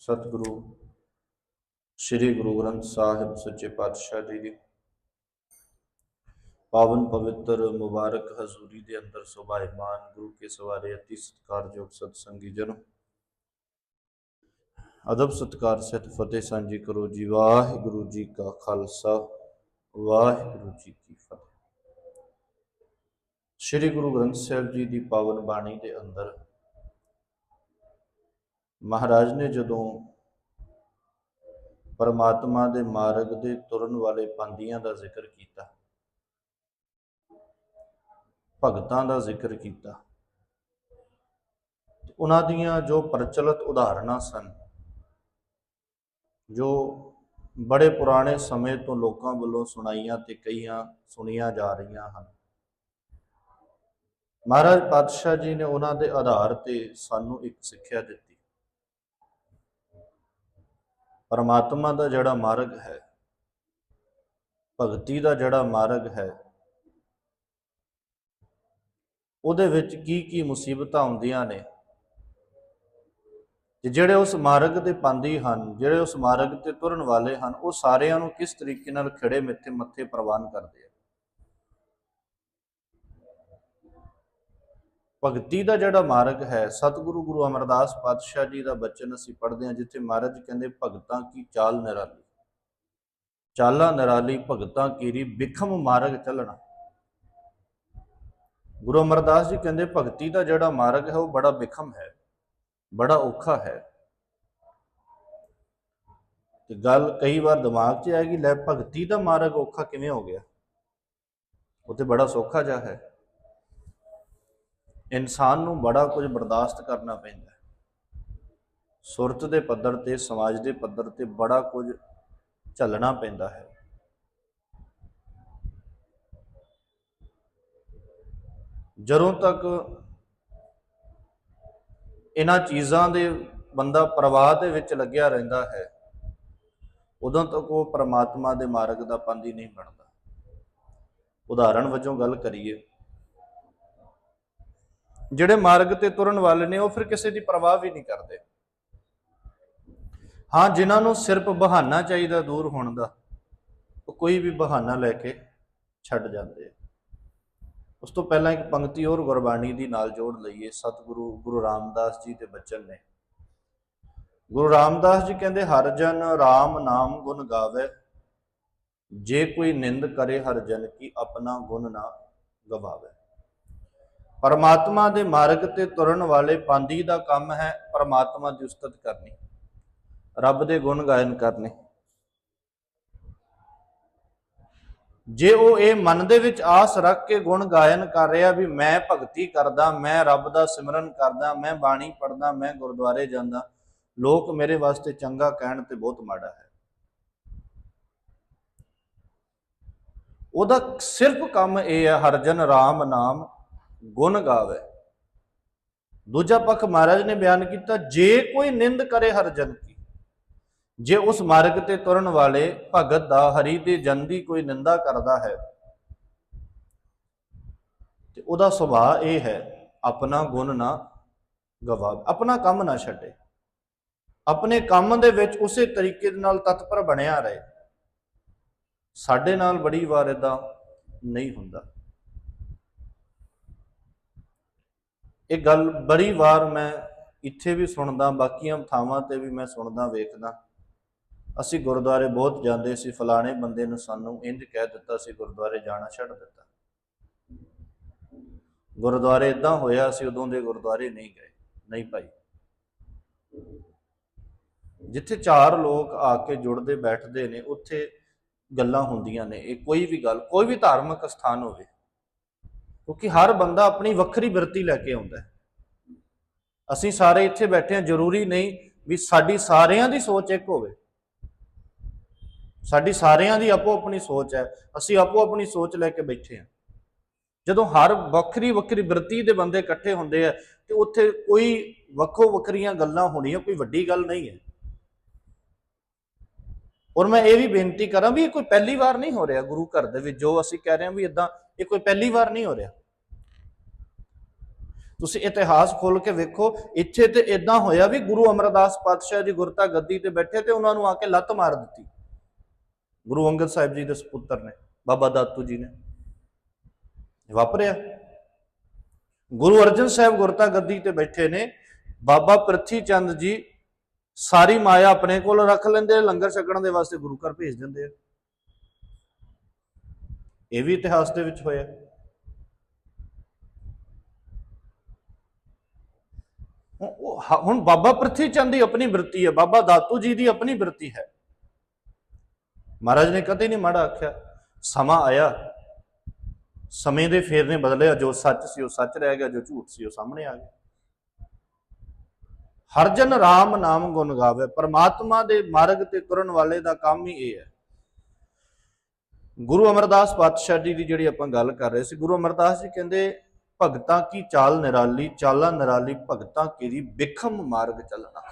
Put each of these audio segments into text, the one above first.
ਸਤਿਗੁਰੂ, ਸ੍ਰੀ ਗੁਰੂ ਗ੍ਰੰਥ ਸਾਹਿਬ ਸੱਚੇ ਪਾਤਸ਼ਾਹ ਜੀ ਦੀ। ਪਾਵਨ ਪਵਿੱਤਰ, ਮੁਬਾਰਕ ਹਜ਼ੂਰੀ ਦੇ ਅੰਦਰ ਸੁਭਾਇਮਾਨ ਗੁਰੂ ਕੇ ਸਵਾਰੇ ਅਤੀ ਸਤਿਕਾਰਯੋਗ ਸਤ ਜਨੋ। ਅਦਬ ਸਤਿਕਾਰ ਸਹਿਤ ਫਤਿਹ ਸਾਂਝੀ ਕਰੋ ਜੀ। ਵਾਹਿਗੁਰੂ ਜੀ ਕਾ ਖਾਲਸਾ, ਵਾਹਿਗੁਰੂ ਜੀ ਕੀ ਫਤਿਹ। ਸ੍ਰੀ ਗੁਰੂ ਗ੍ਰੰਥ ਸਾਹਿਬ ਜੀ ਦੀ ਪਾਵਨ ਬਾਣੀ ਦੇ ਅੰਦਰ ਮਹਾਰਾਜ ਨੇ ਜਦੋਂ ਪਰਮਾਤਮਾ ਦੇ ਮਾਰਗ ਦੇ ਤੁਰਨ ਵਾਲੇ ਪੰਦੀਆਂ ਦਾ ਜ਼ਿਕਰ ਕੀਤਾ, ਭਗਤਾਂ ਦਾ ਜ਼ਿਕਰ ਕੀਤਾ ਉਹਨਾਂ ਦੀਆਂ ਜੋ ਪ੍ਰਚਲਿਤ ਉਦਾਹਰਨਾਂ ਸਨ, ਜੋ ਬੜੇ ਪੁਰਾਣੇ ਸਮੇਂ ਤੋਂ ਲੋਕਾਂ ਵੱਲੋਂ ਸੁਣਾਈਆਂ ਤੇ ਕਈਆਂ ਸੁਣੀਆਂ ਜਾ ਰਹੀਆਂ ਹਨ। ਮਹਾਰਾਜ ਪਾਤਸ਼ਾਹ ਜੀ ਨੇ ਉਹਨਾਂ ਦੇ ਆਧਾਰ ਤੇ ਸਾਨੂੰ ਇੱਕ ਸਿੱਖਿਆ ਦਿੱਤੀ। ਪਰਮਾਤਮਾ ਦਾ ਜਿਹੜਾ ਮਾਰਗ ਹੈ, ਭਗਤੀ ਦਾ ਜਿਹੜਾ ਮਾਰਗ ਹੈ, ਉਹਦੇ ਵਿੱਚ ਕੀ ਕੀ ਮੁਸੀਬਤਾਂ ਆਉਂਦੀਆਂ ਨੇ? ਤੇ ਜਿਹੜੇ ਉਸ ਮਾਰਗ ਤੇ ਪਾਂਦੀ ਹਨ, ਜਿਹੜੇ ਉਸ ਮਾਰਗ ਤੇ ਤੁਰਨ ਵਾਲੇ ਹਨ, ਉਹ ਸਾਰਿਆਂ ਨੂੰ ਕਿਸ ਤਰੀਕੇ ਨਾਲ ਖੜੇ ਮਿੱਥੇ ਮੱਥੇ ਪ੍ਰਵਾਨ ਕਰਦੇ ਆ? ਭਗਤੀ ਦਾ ਜਿਹੜਾ ਮਾਰਗ ਹੈ, ਸਤਿਗੁਰੂ ਗੁਰੂ ਅਮਰਦਾਸ ਪਾਤਸ਼ਾਹ ਜੀ ਦਾ ਬਚਨ ਅਸੀਂ ਪੜ੍ਹਦੇ ਹਾਂ, ਜਿੱਥੇ ਮਹਾਰਾਜ ਕਹਿੰਦੇ, ਭਗਤਾਂ ਕੀ ਚਾਲ ਨਿਰਾਲੀ। ਚਾਲਾ ਨਿਰਾਲੀ, ਭਗਤਾਂ ਕੀਰੀ ਬਿਖਮ ਮਾਰਗ ਚੱਲਣਾ। ਗੁਰੂ ਅਮਰਦਾਸ ਜੀ ਕਹਿੰਦੇ, ਭਗਤੀ ਦਾ ਜਿਹੜਾ ਮਾਰਗ ਹੈ, ਉਹ ਬੜਾ ਬਿਖਮ ਹੈ, ਬੜਾ ਔਖਾ ਹੈ। ਤੇ ਗੱਲ ਕਈ ਵਾਰ ਦਿਮਾਗ 'ਚ ਆਏਗੀ, ਲੈ ਭਗਤੀ ਦਾ ਮਾਰਗ ਔਖਾ ਕਿਵੇਂ ਹੋ ਗਿਆ? ਉਹ ਤੇ ਬੜਾ ਸੌਖਾ ਜਿਹਾ ਹੈ। ਇਨਸਾਨ ਨੂੰ ਬੜਾ ਕੁਝ ਬਰਦਾਸ਼ਤ ਕਰਨਾ ਪੈਂਦਾ ਸੁਰਤ ਦੇ ਪੱਧਰ ਤੇ, ਸਮਾਜ ਦੇ ਪੱਧਰ ਤੇ ਬੜਾ ਕੁਝ ਝੱਲਣਾ ਪੈਂਦਾ ਹੈ। ਜਦੋਂ ਤੱਕ ਇਹਨਾਂ ਚੀਜ਼ਾਂ ਦੇ ਬੰਦਾ ਪ੍ਰਵਾਹ ਦੇ ਵਿੱਚ ਲੱਗਿਆ ਰਹਿੰਦਾ ਹੈ, ਉਦੋਂ ਤੱਕ ਉਹ ਪ੍ਰਮਾਤਮਾ ਦੇ ਮਾਰਗ ਦਾ ਪੰਦੀ ਨਹੀਂ ਬਣਦਾ। ਉਦਾਹਰਣ ਵਜੋਂ ਗੱਲ ਕਰੀਏ ਜਿਹੜੇ ਮਾਰਗ ਤੇ ਤੁਰਨ ਵਾਲੇ ਨੇ, ਉਹ ਫਿਰ ਕਿਸੇ ਦੀ ਪਰਵਾਹ ਵੀ ਨਹੀਂ ਕਰਦੇ। ਹਾਂ, ਜਿਨ੍ਹਾਂ ਨੂੰ ਸਿਰਫ ਬਹਾਨਾ ਚਾਹੀਦਾ ਦੂਰ ਹੋਣ ਦਾ, ਉਹ ਕੋਈ ਵੀ ਬਹਾਨਾ ਲੈ ਕੇ ਛੱਡ ਜਾਂਦੇ ਆ। ਉਸ ਤੋਂ ਪਹਿਲਾਂ ਇੱਕ ਪੰਕਤੀ ਹੋਰ ਗੁਰਬਾਣੀ ਦੀ ਨਾਲ ਜੋੜ ਲਈਏ। ਸਤਿਗੁਰੂ ਗੁਰੂ ਰਾਮਦਾਸ ਜੀ ਦੇ ਬਚਨ ਨੇ। ਗੁਰੂ ਰਾਮਦਾਸ ਜੀ ਕਹਿੰਦੇ, ਹਰ ਜਨ RAM ਨਾਮ ਗੁਣ ਗਾਵੇ। ਜੇ ਕੋਈ ਨਿੰਦ ਕਰੇ ਹਰ ਜਨ ਕੀ ਆਪਣਾ ਗੁਣ ਨਾ ਗਵਾਵੇ। ਪਰਮਾਤਮਾ ਦੇ ਮਾਰਗ ਤੇ ਤੁਰਨ ਵਾਲੇ ਪਾਂਦੀ ਦਾ ਕੰਮ ਹੈ ਪਰਮਾਤਮਾ ਦੀ ਉਸਤਤ ਕਰਨੀ। ਰੱਬ ਦੇ ਗੁਣ ਗਾਇਨ ਕਰਨੇ। ਜੇ ਉਹ ਇਹ ਮਨ ਦੇ ਵਿੱਚ ਆਸ ਰੱਖ ਕੇ ਗੁਣ ਗਾਇਨ ਕਰ ਰਿਹਾ ਵੀ ਮੈਂ ਭਗਤੀ ਕਰਦਾ, ਮੈਂ ਰੱਬ ਦਾ ਸਿਮਰਨ ਕਰਦਾ, ਮੈਂ ਬਾਣੀ ਪੜਦਾ ਮੈਂ ਗੁਰਦੁਆਰੇ ਜਾਂਦਾ, ਲੋਕ ਮੇਰੇ ਵਾਸਤੇ ਚੰਗਾ ਕਹਿਣ ਤੇ ਬਹੁਤ ਮਾੜਾ ਹੈ। ਉਹਦਾ ਸਿਰਫ ਕੰਮ ਇਹ ਹੈ, ਹਰਜਨ RAM ਨਾਮ ਗੁਣ ਗਾਵੇ। ਦੂਜਾ ਪੱਖ ਮਹਾਰਾਜ ਨੇ ਬਿਆਨ ਕੀਤਾ, ਜੇ ਕੋਈ ਨਿੰਦ ਕਰੇ ਹਰਜਨ ਕੀ, ਜੇ ਉਸ ਮਾਰਗ ਤੇ ਤੁਰਨ ਵਾਲੇ ਭਗਤ ਦਾ ਹਰੀ ਦੇ ਜਨ ਦੀ ਕੋਈ ਨਿੰਦਾ ਕਰਦਾ ਹੈ, ਤੇ ਉਹਦਾ ਸੁਭਾਅ ਇਹ ਹੈ, ਆਪਣਾ ਗੁਣ ਨਾ ਗਵਾਵੇ ਆਪਣਾ ਕੰਮ ਨਾ ਛੱਡੇ। ਆਪਣੇ ਕੰਮ ਦੇ ਵਿੱਚ ਉਸੇ ਤਰੀਕੇ ਦੇ ਨਾਲ ਤਤਪਰ ਬਣਿਆ ਰਹੇ। ਸਾਡੇ ਨਾਲ ਬੜੀ ਵਾਰ ਇਦਾਂ ਨਹੀਂ ਹੁੰਦਾ। ਇਹ ਗੱਲ ਬੜੀ ਵਾਰ ਮੈਂ ਇੱਥੇ ਵੀ ਸੁਣਦਾ, ਬਾਕੀਆਂ ਥਾਵਾਂ ਤੇ ਵੀ ਮੈਂ ਸੁਣਦਾ, ਵੇਖਦਾ। ਅਸੀਂ ਗੁਰਦੁਆਰੇ ਬਹੁਤ ਜਾਂਦੇ ਸੀ, ਫਲਾਣੇ ਬੰਦੇ ਨੂੰ ਸਾਨੂੰ ਇੰਜ ਕਹਿ ਦਿੱਤਾ ਸੀ, ਗੁਰਦੁਆਰੇ ਜਾਣਾ ਛੱਡ ਦਿੱਤਾ। ਗੁਰਦੁਆਰੇ ਇਦਾਂ ਹੋਇਆ ਸੀ ਉਦੋਂ ਦੇ ਗੁਰਦੁਆਰੇ ਨਹੀਂ ਗਏ, ਨਹੀਂ ਭਾਈ। ਜਿੱਥੇ ਚਾਰ ਲੋਕ ਆ ਕੇ ਜੁੜਦੇ ਬੈਠਦੇ ਨੇ, ਉੱਥੇ ਗੱਲਾਂ ਹੁੰਦੀਆਂ ਨੇ, ਇਹ ਕੋਈ ਵੀ ਗੱਲ, ਕੋਈ ਵੀ ਧਾਰਮਿਕ ਸਥਾਨ ਹੋਵੇ ਕਿਉਂਕਿ ਹਰ ਬੰਦਾ ਆਪਣੀ ਵੱਖਰੀ ਬਿਰਤੀ ਲੈ ਕੇ ਆਉਂਦਾ ਅਸੀਂ ਸਾਰੇ ਇੱਥੇ ਬੈਠੇ ਹਾਂ, ਜ਼ਰੂਰੀ ਨਹੀਂ ਵੀ ਸਾਡੀ ਸਾਰਿਆਂ ਦੀ ਸੋਚ ਇੱਕ ਹੋਵੇ। ਸਾਡੀ ਸਾਰਿਆਂ ਦੀ ਆਪੋ ਆਪਣੀ ਸੋਚ ਹੈ, ਅਸੀਂ ਆਪੋ ਆਪਣੀ ਸੋਚ ਲੈ ਕੇ ਬੈਠੇ ਹਾਂ। ਜਦੋਂ ਹਰ ਵੱਖਰੀ ਵੱਖਰੀ ਬਿਰਤੀ ਦੇ ਬੰਦੇ ਇਕੱਠੇ ਹੁੰਦੇ ਆ, ਤੇ ਉੱਥੇ ਕੋਈ ਵੱਖੋ ਵੱਖਰੀਆਂ ਗੱਲਾਂ ਹੋਣੀਆਂ ਕੋਈ ਵੱਡੀ ਗੱਲ ਨਹੀਂ ਹੈ। ਔਰ ਮੈਂ ਇਹ ਵੀ ਬੇਨਤੀ ਕਰਾਂ ਵੀ ਇਹ ਕੋਈ ਪਹਿਲੀ ਵਾਰ ਨਹੀਂ ਹੋ ਰਿਹਾ ਗੁਰੂ ਘਰ ਦੇ ਵਿੱਚ, ਜੋ ਅਸੀਂ ਕਹਿ ਰਹੇ ਹਾਂ ਵੀ ਇਦਾਂ ਇਹ ਕੋਈ ਪਹਿਲੀ ਵਾਰ ਨਹੀਂ ਹੋ ਰਿਹਾ। ਤੁਸੀਂ ਇਤਿਹਾਸ ਖੋਲ ਕੇ ਵੇਖੋ, ਇੱਥੇ ਤੇ ਇਦਾਂ ਹੋਇਆ ਵੀ ਗੁਰੂ ਅਮਰਦਾਸ ਪਾਤਸ਼ਾਹ ਜੀ ਗੁਰਤਾ ਗੱਦੀ ਤੇ ਬੈਠੇ ਤੇ ਉਹਨਾਂ ਨੂੰ ਆ ਕੇ ਲੱਤ ਮਾਰ ਦਿੱਤੀ। ਗੁਰੂ ਅੰਗਦ ਸਾਹਿਬ ਜੀ ਦੇ ਸੁਪੁੱਤਰ ਨੇ, ਬਾਬਾ ਦਾਤੂ ਜੀ ਨੇ। ਵਾਪਰਿਆ। ਗੁਰੂ ਅਰਜਨ ਸਾਹਿਬ ਗੁਰਤਾ ਗੱਦੀ ਤੇ ਬੈਠੇ ਨੇ, ਬਾਬਾ ਪ੍ਰਥੀ ਚੰਦ ਜੀ ਸਾਰੀ ਮਾਇਆ ਆਪਣੇ ਕੋਲ ਰੱਖ ਲੈਂਦੇ ਲੰਗਰ ਛਕਣ ਦੇ ਵਾਸਤੇ ਗੁਰੂ ਘਰ ਭੇਜ ਦਿੰਦੇ ਆ। ਇਹ ਵੀ ਇਤਿਹਾਸ ਦੇ ਵਿੱਚ ਹੋਇਆ। ਹੁਣ ਬਾਬਾ ਪ੍ਰਿਥੀ ਚੰਦ ਦੀ ਆਪਣੀ ਬ੍ਰਿਤੀ ਹੈ, ਬਾਬਾ ਦਾਤੂ ਜੀ ਦੀ ਆਪਣੀ ਬ੍ਰਿਤੀ ਹੈ। ਮਹਾਰਾਜ ਨੇ ਕਦੇ ਨਹੀਂ ਮਾੜਾ ਆਖਿਆ, ਸਮਾਂ ਆਇਆ, ਸਮੇਂ ਦੇ ਫੇਰਨੇ ਬਦਲੇ ਜੋ ਸੱਚ ਸੀ ਉਹ ਸੱਚ ਰਹਿ ਗਿਆ, ਜੋ ਝੂਠ ਸੀ ਉਹ ਸਾਹਮਣੇ ਆ ਗਿਆ। ਹਰ ਜਨ ਰਾਮ ਨਾਮ ਗੁਣ ਗਾਵੇ, ਪਰਮਾਤਮਾ ਦੇ ਮਾਰਗ ਤੇ ਤੁਰਨ ਵਾਲੇ ਦਾ ਕੰਮ ਹੀ ਇਹ ਹੈ। ਗੁਰੂ ਅਮਰਦਾਸ ਪਾਤਸ਼ਾਹ ਜੀ ਦੀ ਜਿਹੜੀ ਆਪਾਂ ਗੱਲ ਕਰ ਰਹੇ ਸੀ, ਗੁਰੂ ਅਮਰਦਾਸ ਜੀ ਕਹਿੰਦੇ ਭਗਤਾਂ ਕੀ ਚਾਲ ਨਿਰਾਲੀ, ਚਾਲਾਂ ਨਿਰਾਲੀ, ਭਗਤਾਂ ਕੀਰੀ ਬਿਖਮ ਮਾਰਗ ਚੱਲਣਾ?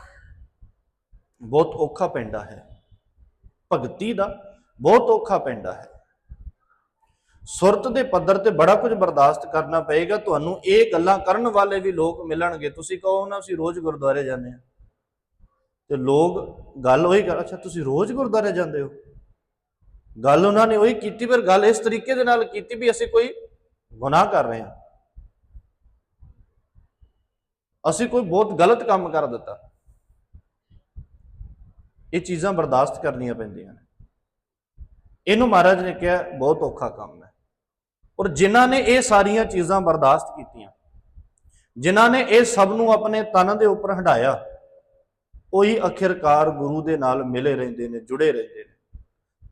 ਬਹੁਤ ਔਖਾ ਪੈਂਡਾ ਹੈ। ਭਗਤੀ ਦਾ ਬਹੁਤ ਔਖਾ ਪੈਂਡਾ ਹੈ। ਸੁਰਤ ਦੇ ਪੱਧਰ ਤੇ ਬੜਾ ਕੁਝ ਬਰਦਾਸ਼ਤ ਕਰਨਾ ਪਏਗਾ। ਤੁਹਾਨੂੰ ਇਹ ਗੱਲਾਂ ਕਰਨ ਵਾਲੇ ਵੀ ਲੋਕ ਮਿਲਣਗੇ। ਤੁਸੀਂ ਕਹੋ ਨਾ, ਅਸੀਂ ਰੋਜ਼ ਗੁਰਦੁਆਰੇ ਜਾਂਦੇ ਆ ਤੇ ਲੋਕ ਗੱਲ ਉਹੀ ਕਰ, ਅੱਛਾ, ਤੁਸੀਂ ਰੋਜ਼ ਗੁਰਦੁਆਰੇ ਜਾਂਦੇ ਹੋ? ਗੱਲ ਉਹਨਾਂ ਨੇ ਉਹੀ ਕੀਤੀ ਪਰ ਗੱਲ ਇਸ ਤਰੀਕੇ ਦੇ ਨਾਲ ਕੀਤੀ ਵੀ ਅਸੀਂ ਕੋਈ ਗੁਨਾਹ ਕਰ ਰਹੇ ਹਾਂ। ਅਸੀਂ ਕੋਈ ਬਹੁਤ ਗਲਤ ਕੰਮ ਕਰ ਦਿੱਤਾ। ਇਹ ਚੀਜ਼ਾਂ ਬਰਦਾਸ਼ਤ ਕਰਨੀਆਂ ਪੈਂਦੀਆਂ ਨੇ। ਇਹਨੂੰ ਮਹਾਰਾਜ ਨੇ ਕਿਹਾ, ਬਹੁਤ ਔਖਾ ਕੰਮ ਹੈ। ਔਰ ਜਿਨ੍ਹਾਂ ਨੇ ਇਹ ਸਾਰੀਆਂ ਚੀਜ਼ਾਂ ਬਰਦਾਸ਼ਤ ਕੀਤੀਆਂ, ਜਿਨ੍ਹਾਂ ਨੇ ਇਹ ਸਭ ਨੂੰ ਆਪਣੇ ਤਨ ਦੇ ਉੱਪਰ ਹੰਡਾਇਆ ਉਹੀ ਅਖਿਰਕਾਰ ਗੁਰੂ ਦੇ ਨਾਲ ਮਿਲੇ ਰਹਿੰਦੇ ਨੇ, ਜੁੜੇ ਰਹਿੰਦੇ ਨੇ।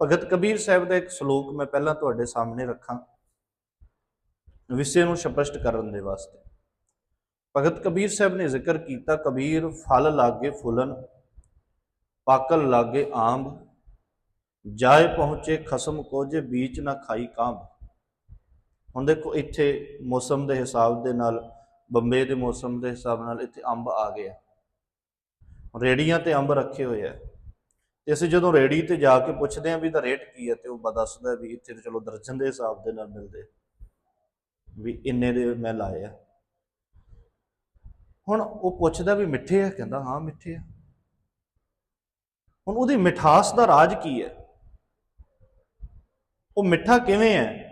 ਭਗਤ ਕਬੀਰ ਸਾਹਿਬ ਦਾ ਇੱਕ ਸ਼ਲੋਕ ਮੈਂ ਪਹਿਲਾਂ ਤੁਹਾਡੇ ਸਾਹਮਣੇ ਰੱਖਾਂ। ਵਿਸ਼ੇ ਨੂੰ ਸਪਸ਼ਟ ਕਰਨ ਦੇ ਵਾਸਤੇ। ਭਗਤ ਕਬੀਰ ਸਾਹਿਬ ਨੇ ਜ਼ਿਕਰ ਕੀਤਾ, ਕਬੀਰ ਫਲ ਲਾਗੇ ਫੁੱਲਨ, ਪਾਕਲ ਲਾਗੇ ਆਂਬ, ਜਾਏ ਪਹੁੰਚੇ ਖਸਮ ਕੋ ਜੇ ਬੀਚ ਨਾ ਖਾਈ ਕਾਂਬ। ਹੁਣ ਦੇਖੋ ਇੱਥੇ ਮੌਸਮ ਦੇ ਹਿਸਾਬ ਦੇ ਨਾਲ, ਬੰਬੇ ਦੇ ਮੌਸਮ ਦੇ ਹਿਸਾਬ ਨਾਲ ਇੱਥੇ ਅੰਬ ਆ ਗਿਆ ਆ। ਰੇੜੀਆਂ ਤੇ ਅੰਬ ਰੱਖੇ ਹੋਏ ਆ। ਤੇ ਅਸੀਂ ਜਦੋਂ ਰੇੜੀ ਤੇ ਜਾ ਕੇ ਪੁੱਛਦੇ ਆ ਵੀ ਦਾ ਰੇਟ ਕੀ ਹੈ ਤੇ ਉਹ ਦੱਸਦਾ ਵੀ ਇੱਥੇ ਤੇ ਚਲੋ ਦਰਜਨ ਦੇ ਹਿਸਾਬ ਦੇ ਨਾਲ ਮਿਲਦੇ ਵੀ ਇੰਨੇ ਦੇ ਮੈਂ ਲਾਏ ਆ। ਹੁਣ ਉਹ ਪੁੱਛਦਾ ਵੀ ਮਿੱਠੇ ਆ, ਕਹਿੰਦਾ ਹਾਂ ਮਿੱਠੇ ਆ। ਹੁਣ ਉਹਦੀ ਮਿਠਾਸ ਦਾ ਰਾਜ ਕੀ ਹੈ? ਉਹ ਮਿੱਠਾ ਕਿਵੇਂ ਹੈ?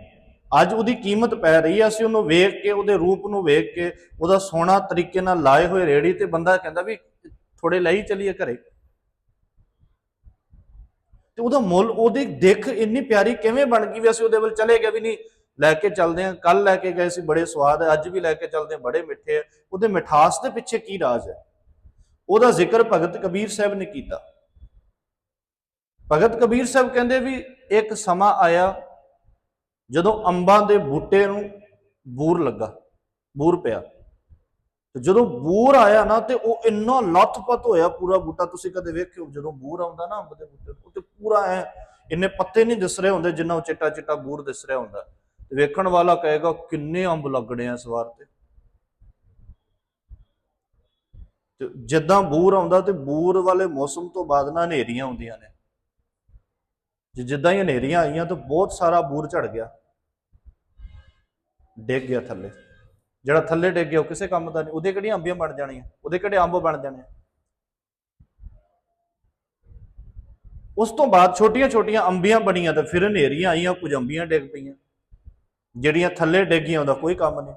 ਅੱਜ ਉਹਦੀ ਕੀਮਤ ਪੈ ਰਹੀ ਹੈ, ਅਸੀਂ ਉਹਨੂੰ ਵੇਖ ਕੇ, ਉਹਦੇ ਰੂਪ ਨੂੰ ਵੇਖ ਕੇ, ਉਹਦਾ ਸੋਹਣਾ ਤਰੀਕੇ ਨਾਲ ਲਾਏ ਹੋਏ ਰੇੜੀ ਤੇ ਬੰਦਾ ਕਹਿੰਦਾ ਵੀ ਥੋੜੇ ਲਈ ਚਲੀਏ ਘਰੇ। ਤੇ ਉਹਦਾ ਮੁੱਲ, ਉਹਦੀ ਦਿੱਖ ਇੰਨੀ ਪਿਆਰੀ ਕਿਵੇਂ ਬਣ ਗਈ ਵੀ ਅਸੀਂ ਉਹਦੇ ਵੱਲ ਚਲੇ ਗਏ ਵੀ ਨਹੀਂ? ਲੈ ਕੇ ਚੱਲਦੇ ਆ ਕੱਲ ਲੈ ਕੇ ਗਏ ਸੀ ਬੜੇ ਸਵਾਦ ਹੈ। ਅੱਜ ਵੀ ਲੈ ਕੇ ਚੱਲਦੇ ਆ ਬੜੇ ਮਿੱਠੇ ਆ ਉਹਦੇ ਮਿਠਾਸ ਦੇ ਪਿੱਛੇ ਕੀ ਰਾਜ ਹੈ? ਉਹਦਾ ਜ਼ਿਕਰ ਭਗਤ ਕਬੀਰ ਸਾਹਿਬ ਨੇ ਕੀਤਾ। ਭਗਤ ਕਬੀਰ ਸਾਹਿਬ ਕਹਿੰਦੇ ਵੀ ਇੱਕ ਸਮਾਂ ਆਇਆ ਜਦੋਂ ਅੰਬਾਂ ਦੇ ਬੂਟੇ ਨੂੰ ਬੂਰ ਲੱਗਾ ਬੂਰ ਪਿਆ। ਤੇ ਜਦੋਂ ਬੂਰ ਆਇਆ ਨਾ ਤੇ ਉਹ ਇੰਨਾ ਲੱਥਪੱਤ ਹੋਇਆ ਪੂਰਾ ਬੂਟਾ। ਤੁਸੀਂ ਕਦੇ ਵੇਖਿਓ ਜਦੋਂ ਬੂਰ ਆਉਂਦਾ ਨਾ ਅੰਬ ਦੇ ਬੂਟੇ ਨੂੰ, ਉਹ ਤੇ ਪੂਰਾ ਐ ਇੰਨੇ ਪੱਤੇ ਨਹੀਂ ਦਿਸ ਰਹੇ ਹੁੰਦੇ ਜਿੰਨਾ ਉਹ ਚਿੱਟਾ ਚਿੱਟਾ ਬੂਰ ਦਿਸ ਰਿਹਾ ਹੁੰਦਾ। ਵੇਖਣ ਵਾਲਾ ਕਹੇਗਾ, ਕਿੰਨੇ ਅੰਬ ਲੱਗਣੇ ਆ ਸਵਾਰ ਤੇ। ਤੇ ਜਿੱਦਾਂ ਬੂਰ ਆਉਂਦਾ ਤੇ ਬੂਰ ਵਾਲੇ ਮੌਸਮ ਤੋਂ ਬਾਅਦ ਨਾ ਹਨੇਰੀਆਂ ਆਉਂਦੀਆਂ ਨੇ। ਜੇ ਜਿੱਦਾਂ ਹੀ ਹਨੇਰੀਆਂ ਆਈਆਂ ਤਾਂ ਬਹੁਤ ਸਾਰਾ ਬੂਰ ਝੜ ਗਿਆ। ਡਿੱਗ ਗਿਆ ਥੱਲੇ। ਜਿਹੜਾ ਥੱਲੇ ਡਿੱਗ ਗਿਆ ਉਹ ਕਿਸੇ ਕੰਮ ਦਾ ਨਹੀਂ। ਉਹਦੇ ਕਿਹੜੀਆਂ ਅੰਬੀਆਂ ਬਣ ਜਾਣੀਆਂ? ਉਹਦੇ ਕਿਹੜੇ ਅੰਬ ਬਣ ਜਾਣੇ ਉਸ ਤੋਂ ਬਾਅਦ ਛੋਟੀਆਂ ਛੋਟੀਆਂ ਅੰਬੀਆਂ ਬਣੀਆਂ ਤੇ ਫਿਰ ਹਨੇਰੀਆਂ ਆਈਆਂ, ਕੁਝ ਅੰਬੀਆਂ ਡਿੱਗ ਪਈਆਂ। ਜਿਹੜੀਆਂ ਥੱਲੇ ਡਿੱਗੀਆਂ ਉਹਦਾ ਕੋਈ ਕੰਮ ਨਹੀਂ।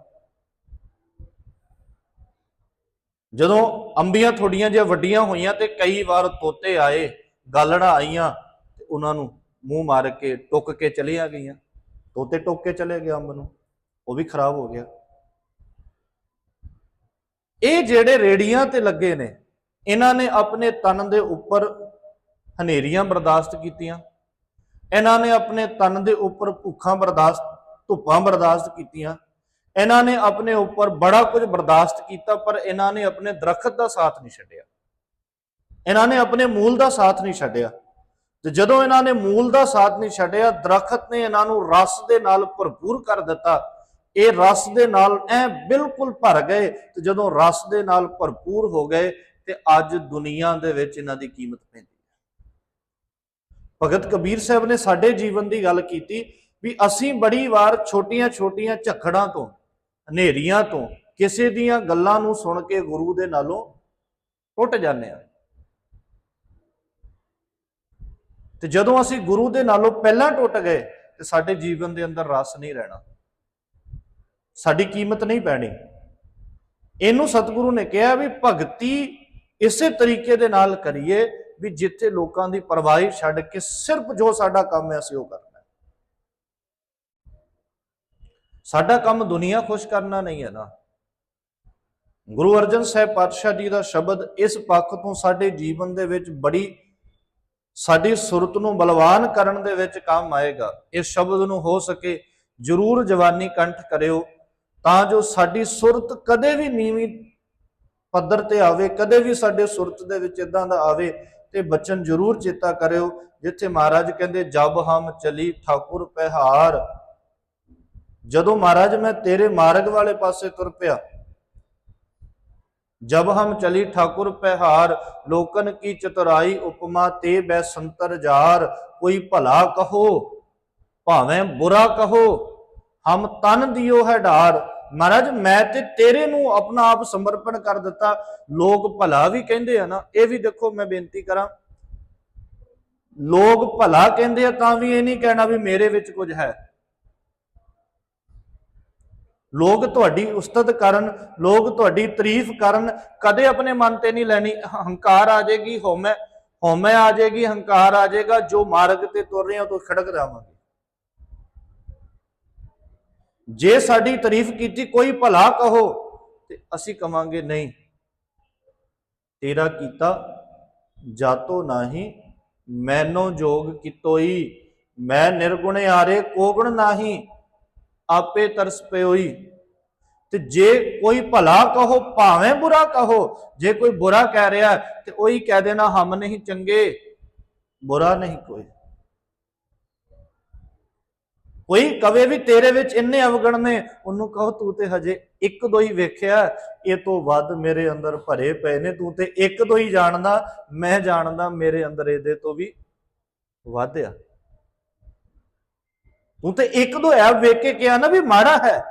ਜਦੋਂ ਅੰਬੀਆਂ ਥੋੜੀਆਂ ਜਿਹਾ ਵੱਡੀਆਂ ਹੋਈਆਂ ਤੇ ਕਈ ਵਾਰ ਤੋਤੇ ਆਏ, ਗਾਲੜਾ ਆਈਆਂ, ਤੇ ਉਹਨਾਂ ਨੂੰ ਮੂੰਹ ਮਾਰ ਕੇ ਟੁੱਕ ਕੇ ਚਲੀਆਂ ਗਈਆਂ। ਤੋਤੇ ਟੁੱਕ ਕੇ ਚਲੇ ਗਏ ਅੰਬ ਨੂੰ, ਉਹ ਵੀ ਖਰਾਬ ਹੋ ਗਿਆ। ਇਹ ਜਿਹੜੇ ਰੇੜੀਆਂ ਤੇ ਲੱਗੇ ਨੇ, ਇਹਨਾਂ ਨੇ ਆਪਣੇ ਤਨ ਦੇ ਉੱਪਰ ਹਨੇਰੀਆਂ ਬਰਦਾਸ਼ਤ ਕੀਤੀਆਂ। ਇਹਨਾਂ ਨੇ ਆਪਣੇ ਤਨ ਦੇ ਉੱਪਰ ਭੁੱਖਾਂ ਬਰਦਾਸ਼ਤ ਧੁੱਪਾਂ ਬਰਦਾਸ਼ਤ ਕੀਤੀਆਂ। ਇਹਨਾਂ ਨੇ ਆਪਣੇ ਉੱਪਰ ਬੜਾ ਕੁਝ ਬਰਦਾਸ਼ਤ ਕੀਤਾ, ਪਰ ਇਹਨਾਂ ਨੇ ਆਪਣੇ ਦਰਖਤ ਦਾ ਸਾਥ ਨਹੀਂ ਛੱਡਿਆ। ਇਹਨਾਂ ਨੇ ਆਪਣੇ ਮੂਲ ਦਾ ਸਾਥ ਨਹੀਂ ਛੱਡਿਆ। ਤੇ ਜਦੋਂ ਇਹਨਾਂ ਨੇ ਮੂਲ ਦਾ ਸਾਥ ਨਹੀਂ ਛੱਡਿਆ, ਦਰਖਤ ਨੇ ਇਹਨਾਂ ਨੂੰ ਰਸ ਦੇ ਨਾਲ ਭਰਪੂਰ ਕਰ ਦਿੱਤਾ। ਇਹ ਰਸ ਦੇ ਨਾਲ ਐ ਬਿਲਕੁਲ ਭਰ ਗਏ ਤੇ ਜਦੋਂ ਰਸ ਦੇ ਨਾਲ ਭਰਪੂਰ ਹੋ ਗਏ ਤੇ ਅੱਜ ਦੁਨੀਆ ਦੇ ਵਿੱਚ ਇਹਨਾਂ ਦੀ ਕੀਮਤ ਪੈਂਦੀ ਹੈ। ਭਗਤ ਕਬੀਰ ਸਾਹਿਬ ਨੇ ਸਾਡੇ ਜੀਵਨ ਦੀ ਗੱਲ ਕੀਤੀ ਵੀ ਅਸੀਂ ਬੜੀ ਵਾਰ ਛੋਟੀਆਂ-ਛੋਟੀਆਂ ਝੱਖੜਾਂ ਤੋਂ, ਹਨੇਰੀਆਂ ਤੋਂ ਕਿਸੇ ਦੀਆਂ ਗੱਲਾਂ ਨੂੰ ਸੁਣ ਕੇ ਗੁਰੂ ਦੇ ਨਾਲੋਂ ਟੁੱਟ ਜਾਂਦੇ ਆ ਤੇ ਜਦੋਂ ਅਸੀਂ ਗੁਰੂ ਦੇ ਨਾਲੋਂ ਪਹਿਲਾਂ ਟੁੱਟ ਗਏ, ਤੇ ਸਾਡੇ ਜੀਵਨ ਦੇ ਅੰਦਰ ਰਸ ਨਹੀਂ ਰਹਿਣਾ। ਸਾਡੀ ਕੀਮਤ ਨਹੀਂ ਪੈਣੀ। ਇਹਨੂੰ ਸਤਿਗੁਰੂ ਨੇ ਕਿਹਾ ਵੀ ਭਗਤੀ ਇਸੇ ਤਰੀਕੇ ਦੇ ਨਾਲ ਕਰੀਏ ਵੀ ਜਿੱਥੇ ਲੋਕਾਂ ਦੀ ਪਰਵਾਹੀ ਛੱਡ ਕੇ ਸਿਰਫ ਜੋ ਸਾਡਾ ਕੰਮ ਹੈ ਅਸੀਂ ਉਹ ਕਰ ਹੈ। ਸਾਡਾ ਕੰਮ ਦੁਨੀਆ ਖੁਸ਼ ਕਰਨਾ ਨਹੀਂ ਹੈ ਨਾ। ਗੁਰੂ ਅਰਜਨ ਸਾਹਿਬ ਪਾਤਸ਼ਾਹ ਜੀ ਦਾ ਸ਼ਬਦ ਇਸ ਪੱਖ ਤੋਂ ਸਾਡੇ ਜੀਵਨ ਦੇ ਵਿੱਚ ਬੜੀ, ਸਾਡੀ ਸੁਰਤ ਨੂੰ ਬਲਵਾਨ ਕਰਨ ਦੇ ਵਿੱਚ ਕੰਮ ਆਏਗਾ। ਇਸ ਸ਼ਬਦ ਨੂੰ ਹੋ ਸਕੇ ਜਰੂਰ ਜਵਾਨੀ ਕੰਠ ਕਰਿਓ, ਤਾਂ ਜੋ ਸਾਡੀ ਸੁਰਤ ਕਦੇ ਵੀ ਨੀਵੀਂ ਪੱਧਰ ਤੇ ਆਵੇ, ਕਦੇ ਵੀ ਸਾਡੇ ਸੁਰਤ ਦੇ ਵਿੱਚ ਇਦਾਂ ਦਾ ਆਵੇ ਤੇ ਬਚਨ ਜਰੂਰ ਚੇਤਾ ਕਰਿਓ, ਜਿੱਥੇ ਮਹਾਰਾਜ ਕਹਿੰਦੇ, ਜਬ ਹਮ ਚਲੀ ਠਾਕੁਰ ਪਹਿਹਾਰ ਜਦੋਂ ਮਹਾਰਾਜ ਮੈਂ ਤੇਰੇ ਮਾਰਗ ਵਾਲੇ ਪਾਸੇ ਤੁਰ ਪਿਆ, ਜਬ ਹਮ ਚਲੀ ਠਾਕੁਰ ਪਹਿਹਾਰ ਲੋਕਨ ਕੀ ਚਤੁਰਾਈ ਉਪਮਾ ਤੇ ਬੈ ਸੰਤਰ ਜਾਰ, ਕੋਈ ਭਲਾ ਕਹੋ, ਭਾਵੇਂ ਬੁਰਾ ਕਹੋ, ਹਮ ਤਨ ਦਿਓ ਹੈ ਢਾਰ ਮਹਾਰਾਜ, ਮੈਂ ਤੇ ਤੇਰੇ ਨੂੰ ਆਪਣਾ ਆਪ ਸਮਰਪਣ ਕਰ ਦਿੱਤਾ। ਲੋਕ ਭਲਾ ਵੀ ਕਹਿੰਦੇ ਆ ਨਾ, ਇਹ ਵੀ ਦੇਖੋ ਮੈਂ ਬੇਨਤੀ ਕਰਾਂ। ਲੋਕ ਭਲਾ ਕਹਿੰਦੇ ਆ ਤਾਂ ਵੀ ਇਹ ਨਹੀਂ ਕਹਿਣਾ ਵੀ ਮੇਰੇ ਵਿੱਚ ਕੁਝ ਹੈ। ਲੋਕ ਤੁਹਾਡੀ ਉਸਤਤ ਕਰਨ, ਲੋਕ ਤੁਹਾਡੀ ਤਾਰੀਫ ਕਰਨ। ਕਦੇ ਆਪਣੇ ਮਨ ਤੇ ਨਹੀਂ ਲੈਣੀ ਹੰਕਾਰ ਆ ਜਾਏਗੀ, ਹਉਮੈ ਹਉਮੈ ਆ ਜਾਏਗੀ, ਹੰਕਾਰ ਆ ਜਾਏਗਾ, ਜੋ ਮਾਰਗ ਤੇ ਤੁਰ ਰਹੇ ਹਾਂ ਤੋਂ ਖੜਕ ਜਾਵਾਂਗੇ। ਜੇ ਸਾਡੀ ਤਾਰੀਫ ਕੀਤੀ, ਕੋਈ ਭਲਾ ਕਹੋ, ਤੇ ਅਸੀਂ ਕਵਾਂਗੇ, ਨਹੀਂ, ਤੇਰਾ ਕੀਤਾ ਜਾਤੋ ਨਾਹੀ, ਮੈਨੋ ਜੋਗ ਕਿਤੋਈ, ਮੈਂ ਨਿਰਗੁਣ ਆਰੇ ਕੋਗਣ ਨਾਹੀ। ਆਪੇ ਤਰਸ ਪਿਓਈ। ਤੇ ਜੇ ਕੋਈ ਭਲਾ ਕਹੋ, ਭਾਵੇਂ ਬੁਰਾ ਕਹੋ, ਜੇ ਕੋਈ ਬੁਰਾ ਕਹਿ ਰਿਹਾ, ਤੇ ਉਹੀ ਕਹਿ ਦੇਣਾ, ਹਮ ਨਹੀਂ ਚੰਗੇ। ਬੁਰਾ ਨਹੀਂ ਕੋਈ। ਕੋਈ ਕਵੇ ਵੀ ਤੇਰੇ ਵਿੱਚ ਇੰਨੇ ਅਵਗਣ ਨੇ, ਉਹਨੂੰ ਕਹੋ, ਤੂੰ ਤੇ ਹਜੇ ਇੱਕ ਦੋ ਹੀ ਵੇਖਿਆ, ਇਹ ਤੋਂ ਵੱਧ ਮੇਰੇ ਅੰਦਰ ਭਰੇ ਪਏ ਨੇ। ਤੂੰ ਤੇ ਇੱਕ ਦੋ ਹੀ ਜਾਣਦਾ, ਮੈਂ ਜਾਣਦਾ ਮੇਰੇ ਅੰਦਰ ਇਹਦੇ ਤੋਂ ਵੀ ਵੱਧ ਆ। ਤੂੰ ਤੇ ਇੱਕ ਦੋ ਐਬ ਵੇਖ ਕੇ ਕਿਹਾ ਨਾ ਵੀ ਮਾੜਾ ਹੈ।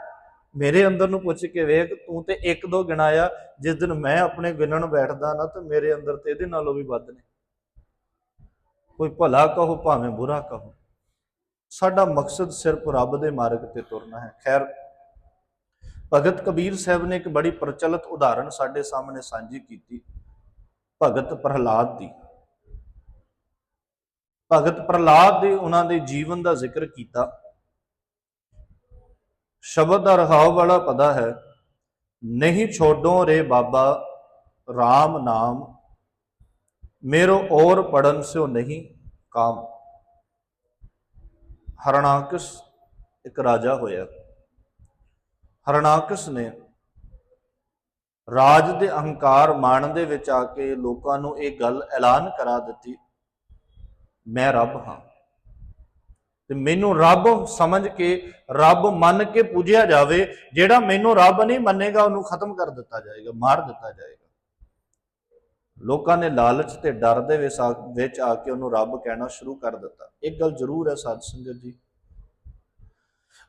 ਮੇਰੇ ਅੰਦਰ ਨੂੰ ਪੁੱਛ ਕੇ ਵੇਖ, ਤੂੰ ਤੇ ਇੱਕ ਦੋ ਗਿਣਾਇਆ ਜਿਸ ਦਿਨ ਮੈਂ ਆਪਣੇ ਗਿਣਨ ਬੈਠਦਾ ਨਾ, ਤੇ ਮੇਰੇ ਅੰਦਰ ਤੇ ਇਹਦੇ ਨਾਲੋਂ ਵੀ ਵੱਧ ਨੇ। ਕੋਈ ਭਲਾ ਕਹੋ, ਭਾਵੇਂ ਬੁਰਾ ਕਹੋ। ਸਾਡਾ ਮਕਸਦ ਸਿਰਫ ਰੱਬ ਦੇ ਮਾਰਗ ਤੇ ਤੁਰਨਾ ਹੈ। ਖੈਰ, ਭਗਤ ਕਬੀਰ ਸਾਹਿਬ ਨੇ ਇੱਕ ਬੜੀ ਪ੍ਰਚਲਿਤ ਉਦਾਹਰਣ ਸਾਡੇ ਸਾਹਮਣੇ ਸਾਂਝੀ ਕੀਤੀ, ਭਗਤ ਪ੍ਰਹਲਾਦ ਦੀ। ਭਗਤ ਪ੍ਰਹਲਾਦ ਦੇ ਉਹਨਾਂ ਦੇ ਜੀਵਨ ਦਾ ਜ਼ਿਕਰ ਕੀਤਾ। ਸ਼ਬਦ ਦਾ ਰਹਾਉ ਵਾਲਾ ਪਦਾ ਹੈ, ਨਹੀਂ ਛੋਡੋ ਰੇ ਬਾਬਾ RAM ਨਾਮ, ਮੇਰੋ ਔਰ ਪੜਨ ਸਿਓ ਨਹੀਂ ਕਾਮ। ਹਰਨਾਕਸ ਇੱਕ ਰਾਜਾ ਹੋਇਆ। ਹਰਨਾਕਸ ਨੇ ਰਾਜ ਦੇ ਅਹੰਕਾਰ ਮਾਣ ਦੇ ਵਿੱਚ ਆ ਕੇ ਲੋਕਾਂ ਨੂੰ ਇਹ ਗੱਲ ਐਲਾਨ ਕਰਾ ਦਿੱਤੀ। ਮੈਂ ਰੱਬ ਹਾਂ। ਤੇ ਮੈਨੂੰ ਰੱਬ ਸਮਝ ਕੇ, ਰੱਬ ਮੰਨ ਕੇ ਪੂਜਿਆ ਜਾਵੇ, ਜਿਹੜਾ ਮੈਨੂੰ ਰੱਬ ਨਹੀਂ ਮੰਨੇਗਾ, ਉਹਨੂੰ ਖਤਮ ਕਰ ਦਿੱਤਾ ਜਾਏਗਾ, ਮਾਰ ਦਿੱਤਾ ਜਾਏਗਾ। ਲੋਕਾਂ ਨੇ ਲਾਲਚ ਤੇ ਡਰ ਦੇ ਵਿੱਚ ਆ- ਕੇ ਉਹਨੂੰ ਰੱਬ ਕਹਿਣਾ ਸ਼ੁਰੂ ਕਰ ਦਿੱਤਾ। ਇੱਕ ਗੱਲ ਜ਼ਰੂਰ ਹੈ ਸਾਧ ਸੰਗਤ ਜੀ।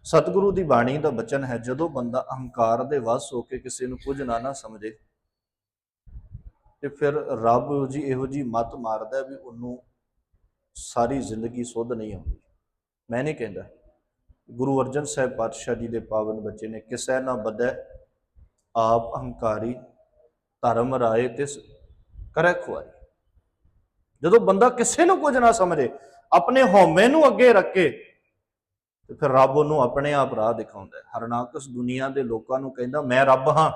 ਸਤਿਗੁਰੂ ਦੀ ਬਾਣੀ ਦਾ ਬਚਨ ਹੈ, ਜਦੋਂ ਬੰਦਾ ਅਹੰਕਾਰ ਦੇ ਵਸ ਹੋ ਕੇ ਕਿਸੇ ਨੂੰ ਕੁਝ ਨਾ ਨਾ ਸਮਝੇ, ਤੇ ਫਿਰ ਰੱਬ ਜੀ ਇਹੋ ਜੀ ਮਤ ਮਾਰਦਾ ਵੀ ਉਹਨੂੰ ਸਾਰੀ ਜ਼ਿੰਦਗੀ ਸੁੱਧ ਨਹੀਂ ਆਉਂਦੀ। ਮੈਂ ਨਹੀਂ ਕਹਿੰਦਾ। ਗੁਰੂ ਅਰਜਨ ਸਾਹਿਬ ਪਾਤਸ਼ਾਹ ਜੀ ਦੇ ਪਾਵਨ ਬੱਚੇ ਨੇ ਕਿਸੈ ਨਾ ਬਦੈ ਆਪ ਹੰਕਾਰੀ, ਧਰਮ ਰਾਏ ਤਿਸ ਕਰੈ ਖੁਆਰੀ। ਜਦੋਂ ਬੰਦਾ ਕਿਸੇ ਨੂੰ ਕੁਝ ਨਾ ਸਮਝੇ, ਆਪਣੇ ਹਉਮੈ ਨੂੰ ਅੱਗੇ ਰੱਖੇ, ਤੇ ਫਿਰ ਰੱਬ ਉਹਨੂੰ ਆਪਣੇ ਆਪ ਰਾਹ ਦਿਖਾਉਂਦਾ ਹੈ। ਹਰਨਾਕਸ ਦੁਨੀਆ ਦੇ ਲੋਕਾਂ ਨੂੰ ਕਹਿੰਦਾ, ਮੈਂ ਰੱਬ ਹਾਂ।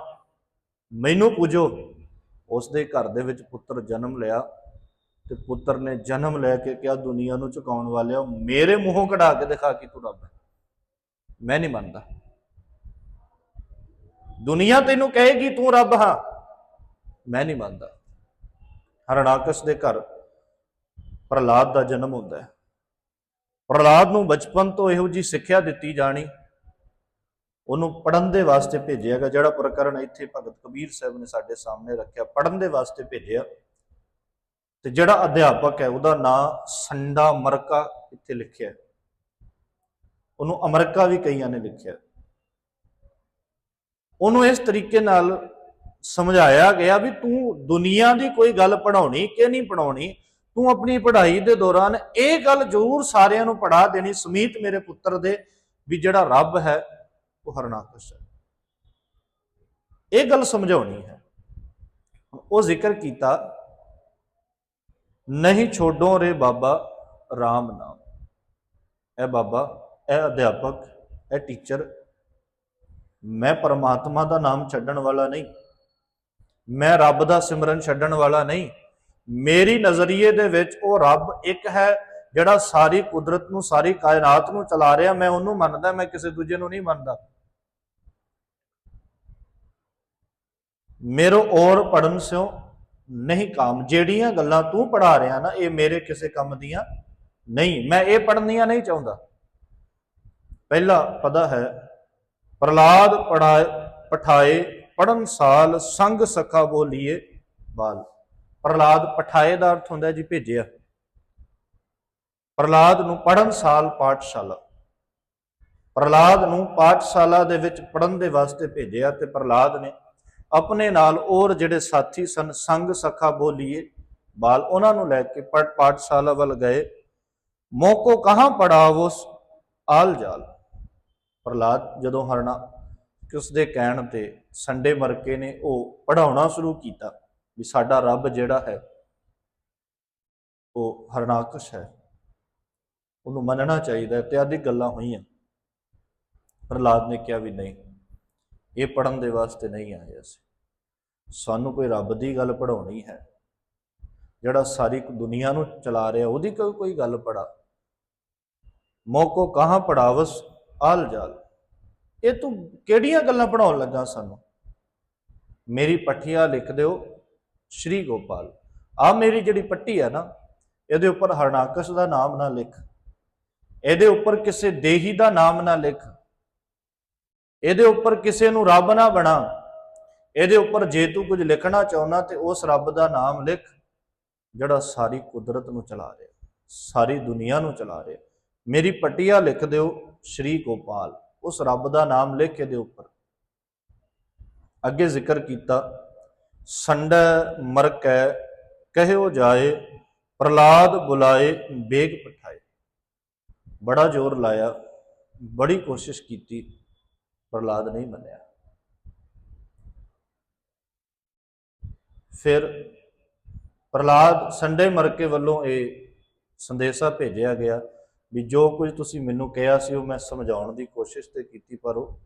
ਮੈਨੂੰ ਪੂਜੋ। ਉਸ ਦੇ ਘਰ ਦੇ ਵਿੱਚ ਪੁੱਤਰ ਜਨਮ ਲਿਆ। ਤੇ ਪੁੱਤਰ ਨੇ ਜਨਮ ਲੈ ਕੇ ਕਿਹਾ, ਦੁਨੀਆ ਨੂੰ ਝੁਕਾਉਣ ਵਾਲਿਆ, ਮੇਰੇ ਮੂੰਹੋਂ ਕਢਾ ਕੇ ਦਿਖਾ ਕਿ ਤੂੰ ਰੱਬ ਹੈ। ਮੈਂ ਨਹੀਂ ਮੰਨਦਾ। ਦੁਨੀਆ ਤੈਨੂੰ ਕਹੇਗੀ, ਤੂੰ ਰੱਬ ਹਾਂ। ਮੈਂ ਨਹੀਂ ਮੰਨਦਾ। ਹਰਣਾਕਸ ਦੇ ਘਰ ਪ੍ਰਹਲਾਦ ਦਾ ਜਨਮ ਹੁੰਦਾ ਹੈ। ਪ੍ਰਹਲਾਦ ਨੂੰ ਬਚਪਨ ਤੋਂ ਇਹੋ ਜੀ ਸਿੱਖਿਆ ਦਿੱਤੀ ਜਾਣੀ, ਉਹਨੂੰ ਪੜਨ ਦੇ ਵਾਸਤੇ ਭੇਜਿਆ ਗਿਆ, ਜਿਹੜਾ ਪ੍ਰਕਰਨ ਇੱਥੇ ਭਗਤ ਕਬੀਰ ਸਾਹਿਬ ਨੇ ਸਾਡੇ ਸਾਹਮਣੇ ਰੱਖਿਆ ਪੜਨ ਦੇ ਵਾਸਤੇ ਭੇਜਿਆ। ਤੇ ਜਿਹੜਾ ਅਧਿਆਪਕ ਹੈ, ਉਹਦਾ ਨਾਂ ਸੰਡਾ ਅਮਰਕਾ ਇੱਥੇ ਲਿਖਿਆ ਹੈ। ਉਹਨੂੰ ਅਮਰਕਾ ਵੀ ਕਈਆਂ ਨੇ ਲਿਖਿਆ ਉਹਨੂੰ ਇਸ ਤਰੀਕੇ ਨਾਲ ਸਮਝਾਇਆ ਗਿਆ ਵੀ ਤੂੰ ਦੁਨੀਆ ਦੀ ਕੋਈ ਗੱਲ ਪੜਾਉਣੀ ਕਿ ਨਹੀਂ ਪੜਾਉਣੀ ਤੂੰ ਆਪਣੀ ਪੜ੍ਹਾਈ ਦੇ ਦੌਰਾਨ ਇਹ ਗੱਲ ਜ਼ਰੂਰ ਸਾਰਿਆਂ ਨੂੰ ਪੜਾ ਦੇਣੀ, ਸਮੀਤ ਮੇਰੇ ਪੁੱਤਰ ਦੇ ਵੀ ਜਿਹੜਾ ਰੱਬ ਹੈ, ਉਹ ਹਰਨਾਕਸ਼ ਹੈ। ਇਹ ਗੱਲ ਸਮਝਾਉਣੀ ਹੈ। ਉਹ ਜ਼ਿਕਰ ਕੀਤਾ ਨਹੀਂ ਛੋਡੋ ਰੇ ਬਾਬਾ RAM ਨਾਮ। ਇਹ ਬਾਬਾ ਇਹ ਅਧਿਆਪਕ ਇਹ ਟੀਚਰ, ਮੈਂ ਪਰਮਾਤਮਾ ਦਾ ਨਾਮ ਛੱਡਣ ਵਾਲਾ ਨਹੀਂ। ਮੈਂ ਰੱਬ ਦਾ ਸਿਮਰਨ ਛੱਡਣ ਵਾਲਾ ਨਹੀਂ। ਮੇਰੀ ਨਜ਼ਰੀਏ ਦੇ ਵਿੱਚ ਉਹ ਰੱਬ ਇੱਕ ਹੈ ਜਿਹੜਾ ਸਾਰੀ ਕੁਦਰਤ ਨੂੰ, ਸਾਰੀ ਕਾਇਨਾਤ ਨੂੰ ਚਲਾ ਰਿਹਾ। ਮੈਂ ਉਹਨੂੰ ਮੰਨਦਾ, ਮੈਂ ਕਿਸੇ ਦੂਜੇ ਨੂੰ ਨਹੀਂ ਮੰਨਦਾ। ਮੇਰੋ ਔਰ ਪੜਨ ਸਿਓ। ਨਹੀਂ ਕੰਮ, ਜਿਹੜੀਆਂ ਗੱਲਾਂ ਤੂੰ ਪੜਾ ਰਿਹਾ ਨਾ, ਇਹ ਮੇਰੇ ਕਿਸੇ ਕੰਮ ਦੀਆਂ ਨਹੀਂ। ਮੈਂ ਇਹ ਪੜਨੀਆਂ ਨਹੀਂ ਚਾਹੁੰਦਾ। ਪਹਿਲਾ ਪਦਾ ਹੈ ਪ੍ਰਲਾਦ ਪੜਾਏ ਪਠਾਏ ਪੜਨ ਸਾਲ ਸੰਗ ਸਖਾ ਬੋਲੀਏ ਬਾਲ। ਪ੍ਰਲਾਦ ਪਠਾਏ ਦਾ ਅਰਥ ਹੁੰਦਾ ਜੀ ਭੇਜਿਆ। ਪ੍ਰਲਾਦ ਨੂੰ ਪੜਨ ਸਾਲ ਪਾਠਸ਼ਾਲਾ। ਪ੍ਰਲਾਦ ਨੂੰ ਪਾਠਸ਼ਾਲਾ ਦੇ ਵਿੱਚ ਪੜਨ ਦੇ ਵਾਸਤੇ ਭੇਜਿਆ ਤੇ ਪ੍ਰਲਾਦ ਨੇ ਆਪਣੇ ਨਾਲ ਔਰ ਜਿਹੜੇ ਸਾਥੀ ਸਨ, ਸੰਗ ਸਖਾ ਬੋਲੀਏ, ਬਾਲ ਉਹਨਾਂ ਨੂੰ ਲੈ ਕੇ ਪੜ ਪਾਠਸ਼ਾਲਾ ਵੱਲ ਗਏ। ਮੋਕੋ ਕਹਾਂ ਪੜਾਵੋ ਆਲ ਜਾਲ। ਪ੍ਰਲਾਦ ਜਦੋਂ ਹਰਣਾ ਕਿਸ ਦੇ ਕਹਿਣ ਤੇ ਸੰਡੇ ਮਰਕੇ ਨੇ ਉਹ ਪੜਾਉਣਾ ਸ਼ੁਰੂ ਕੀਤਾ ਵੀ ਸਾਡਾ ਰੱਬ ਜਿਹੜਾ ਹੈ, ਉਹ ਹਰਨਾਕਸ਼ ਹੈ। ਉਹਨੂੰ ਮੰਨਣਾ ਚਾਹੀਦਾ ਹੈ ਤੇ ਆਦਿ ਗੱਲਾਂ ਹੋਈਆਂ। ਪ੍ਰਲਾਦ ਨੇ ਕਿਹਾ ਵੀ ਨਹੀਂ। ਇਹ ਪੜਨ ਦੇ ਵਾਸਤੇ ਨਹੀਂ ਆਏ ਅਸੀਂ। ਸਾਨੂੰ ਕੋਈ ਰੱਬ ਦੀ ਗੱਲ ਪੜਾਉਣੀ ਹੈ। ਜਿਹੜਾ ਸਾਰੀ ਦੁਨੀਆ ਨੂੰ ਚਲਾ ਰਿਹਾ, ਉਹਦੀ ਕੋਈ ਕੋਈ ਗੱਲ ਪੜਾ ਮੋਕੋ ਕਹਾਂ ਪੜਾਵਸ, ਆਲ ਜਾਲ। ਇਹ ਤੂੰ ਕਿਹੜੀਆਂ ਗੱਲਾਂ ਪੜਾਉਣ ਲੱਗਾ ਸਾਨੂੰ? ਮੇਰੀ ਪੱਠੀਆਂ ਲਿਖ ਦਿਓ, ਸ਼੍ਰੀ ਗੋਪਾਲ। ਆ ਮੇਰੀ ਜਿਹੜੀ ਪੱਟੀ ਆ ਨਾ, ਇਹਦੇ ਉੱਪਰ ਹਰਨਾਕਸ਼ ਦਾ ਨਾਮ ਨਾ ਲਿਖ। ਇਹਦੇ ਉੱਪਰ ਕਿਸੇ ਦੇਹੀ ਦਾ ਨਾਮ ਨਾ ਲਿਖ। ਇਹਦੇ ਉੱਪਰ ਕਿਸੇ ਨੂੰ ਰੱਬ ਨਾ ਬਣਾ। ਇਹਦੇ ਉੱਪਰ ਜੇ ਤੂੰ ਕੁਝ ਲਿਖਣਾ ਚਾਹੁੰਦਾ ਤੇ ਉਸ ਰੱਬ ਦਾ ਨਾਮ ਲਿਖ, ਜਿਹੜਾ ਸਾਰੀ ਕੁਦਰਤ ਨੂੰ ਚਲਾ ਰਿਹਾ, ਸਾਰੀ ਦੁਨੀਆ ਨੂੰ ਚਲਾ ਰਿਹਾ। ਮੇਰੀ ਪਟੀਆ ਲਿਖ ਦਿਓ ਸ਼੍ਰੀ ਗੋਪਾਲ, ਉਸ ਰੱਬ ਦਾ ਨਾਮ ਲਿਖ ਕੇ ਦੇ ਉੱਪਰ। ਅੱਗੇ ਜ਼ਿਕਰ ਕੀਤਾ, ਸੰਡੈ ਮਰਕੈ ਕਹਿਓ ਜਾਏ ਪ੍ਰਲਾਦ ਬੁਲਾਏ ਬੇਗ ਪਠਾਏ। ਬੜਾ ਜ਼ੋਰ ਲਾਇਆ, ਬੜੀ ਕੋਸ਼ਿਸ਼ ਕੀਤੀ। ਪ੍ਰਹਲਾਦ ਨਹੀਂ ਮੰਨਿਆ। ਫਿਰ ਪ੍ਰਹਲਾਦ ਸੰਡੇ ਮਰਕੇ ਵੱਲੋਂ ਇਹ ਸੰਦੇਸ਼ਾ ਭੇਜਿਆ ਗਿਆ ਵੀ ਜੋ ਕੁਝ ਤੁਸੀਂ ਮੈਨੂੰ ਕਿਹਾ ਸੀ ਉਹ ਮੈਂ ਸਮਝਾਉਣ ਦੀ ਕੋਸ਼ਿਸ਼ ਤੇ ਕੀਤੀ, ਪਰ ਉਹ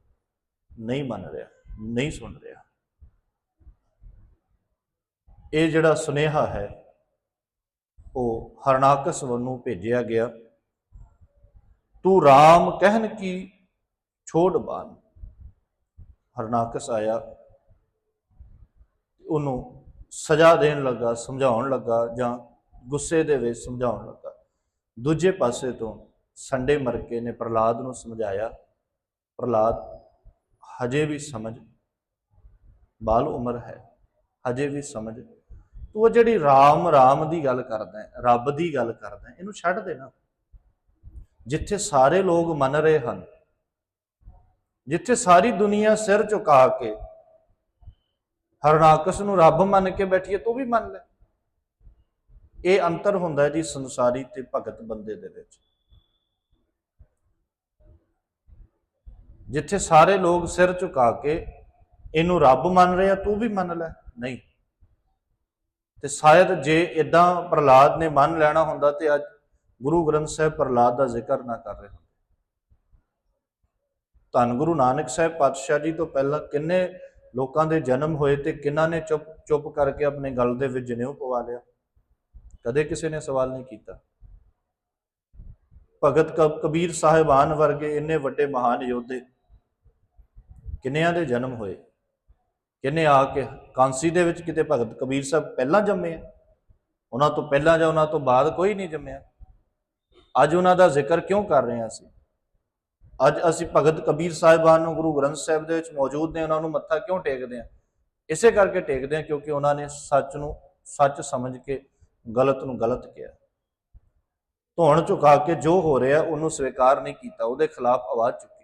ਨਹੀਂ ਮੰਨ ਰਿਹਾ, ਨਹੀਂ ਸੁਣ ਰਿਹਾ। ਇਹ ਜਿਹੜਾ ਸੁਨੇਹਾ ਹੈ, ਉਹ ਹਰਨਾਕਸ ਵੱਲੋਂ ਭੇਜਿਆ ਗਿਆ। ਤੂੰ RAM ਕਹਿਣ ਕੀ ਛੋੜ ਬਾਨ ਹਰਨਾਕਸ ਆਇਆ। ਉਹਨੂੰ ਸਜ਼ਾ ਦੇਣ ਲੱਗਾ, ਸਮਝਾਉਣ ਲੱਗਾ ਜਾਂ ਗੁੱਸੇ ਦੇ ਵਿੱਚ ਸਮਝਾਉਣ ਲੱਗਾ। ਦੂਜੇ ਪਾਸੇ ਤੋਂ ਸੰਡੇ ਮਰਕੇ ਨੇ ਪ੍ਰਲਾਦ ਨੂੰ ਸਮਝਾਇਆ। ਪ੍ਰਲਾਦ ਹਜੇ ਵੀ ਸਮਝ, ਬਾਲ ਉਮਰ ਹੈ, ਹਜੇ ਵੀ ਸਮਝ। ਤੂੰ ਉਹ ਜਿਹੜੀ RAM RAM ਦੀ ਗੱਲ ਕਰਦਾ ਹੈ, ਰੱਬ ਦੀ ਗੱਲ ਕਰਦਾ ਹੈ, ਇਹਨੂੰ ਛੱਡ ਦੇਣਾ ਜਿੱਥੇ ਸਾਰੇ ਲੋਕ ਮੰਨ ਰਹੇ ਹਨ ਜਿੱਥੇ ਸਾਰੀ ਦੁਨੀਆ ਸਿਰ ਝੁਕਾ ਕੇ ਹਰਨਾਕਸ ਨੂੰ ਰੱਬ ਮੰਨ ਕੇ ਬੈਠੀਏ ਤੂੰ ਵੀ ਮੰਨ ਲੈ। ਇਹ ਅੰਤਰ ਹੁੰਦਾ ਹੈ ਜੀ ਸੰਸਾਰੀ ਤੇ ਭਗਤ ਬੰਦੇ ਦੇ ਵਿੱਚ। ਜਿੱਥੇ ਸਾਰੇ ਲੋਕ ਸਿਰ ਝੁਕਾ ਕੇ ਇਹਨੂੰ ਰੱਬ ਮੰਨ ਰਹੇ ਆ, ਤੂੰ ਵੀ ਮੰਨ ਲੈ। ਨਹੀਂ। ਤੇ ਸ਼ਾਇਦ ਜੇ ਇਦਾਂ ਪ੍ਰਲਾਦ ਨੇ ਮੰਨ ਲੈਣਾ ਹੁੰਦਾ ਤੇ ਅੱਜ ਗੁਰੂ ਗ੍ਰੰਥ ਸਾਹਿਬ ਪ੍ਰਲਾਦ ਦਾ ਜ਼ਿਕਰ ਨਾ ਕਰ ਰਹੇ। ਹੁੰਦੇ ਧੰਨ ਗੁਰੂ ਨਾਨਕ ਸਾਹਿਬ ਪਾਤਸ਼ਾਹ ਜੀ ਤੋਂ ਪਹਿਲਾਂ ਕਿੰਨੇ ਲੋਕਾਂ ਦੇ ਜਨਮ ਹੋਏ ਤੇ ਕਿੰਨਾਂ ਨੇ ਚੁੱਪ ਚੁੱਪ ਕਰਕੇ ਆਪਣੇ ਗਲ ਦੇ ਵਿੱਚ ਜਨੇਊ ਪਵਾ ਲਿਆ? ਕਦੇ ਕਿਸੇ ਨੇ ਸਵਾਲ ਨਹੀਂ ਕੀਤਾ। ਭਗਤ ਕ- ਕਬੀਰ ਸਾਹਿਬਾਨ ਵਰਗੇ ਇੰਨੇ ਵੱਡੇ ਮਹਾਨ ਯੋਧੇ ਕਿੰਨਿਆਂ ਦੇ ਜਨਮ ਹੋਏ? ਕਿੰਨੇ ਆ ਕੇ ਕਾਂਸੀ ਦੇ ਵਿੱਚ ਕਿਤੇ ਭਗਤ ਕਬੀਰ ਸਾਹਿਬ ਪਹਿਲਾਂ ਜੰਮੇ ਆ? ਉਹਨਾਂ ਤੋਂ ਪਹਿਲਾਂ ਜਾਂ ਉਹਨਾਂ ਤੋਂ ਬਾਅਦ ਕੋਈ ਨਹੀਂ ਜੰਮਿਆ? ਅੱਜ ਉਹਨਾਂ ਦਾ ਜ਼ਿਕਰ ਕਿਉਂ ਕਰ ਰਹੇ ਹਾਂ ਅਸੀਂ? ਅੱਜ ਅਸੀਂ ਭਗਤ ਕਬੀਰ ਸਾਹਿਬਾਨ ਨੂੰ ਗੁਰੂ ਗ੍ਰੰਥ ਸਾਹਿਬ ਦੇ ਵਿੱਚ ਮੌਜੂਦ ਨੇ, ਉਹਨਾਂ ਨੂੰ ਮੱਥਾ ਕਿਉਂ ਟੇਕਦੇ ਹਾਂ? ਇਸੇ ਕਰਕੇ ਟੇਕਦੇ ਹਾਂ ਕਿਉਂਕਿ ਉਹਨਾਂ ਨੇ ਸੱਚ ਨੂੰ ਸੱਚ ਸਮਝ ਕੇ ਗਲਤ ਨੂੰ ਗਲਤ ਕਿਹਾ। ਧੌਣ ਝੁਕਾ ਕੇ ਜੋ ਹੋ ਰਿਹਾ, ਉਹਨੂੰ ਸਵੀਕਾਰ ਨਹੀਂ ਕੀਤਾ। ਉਹਦੇ ਖਿਲਾਫ ਆਵਾਜ਼ ਚੁੱਕੀ।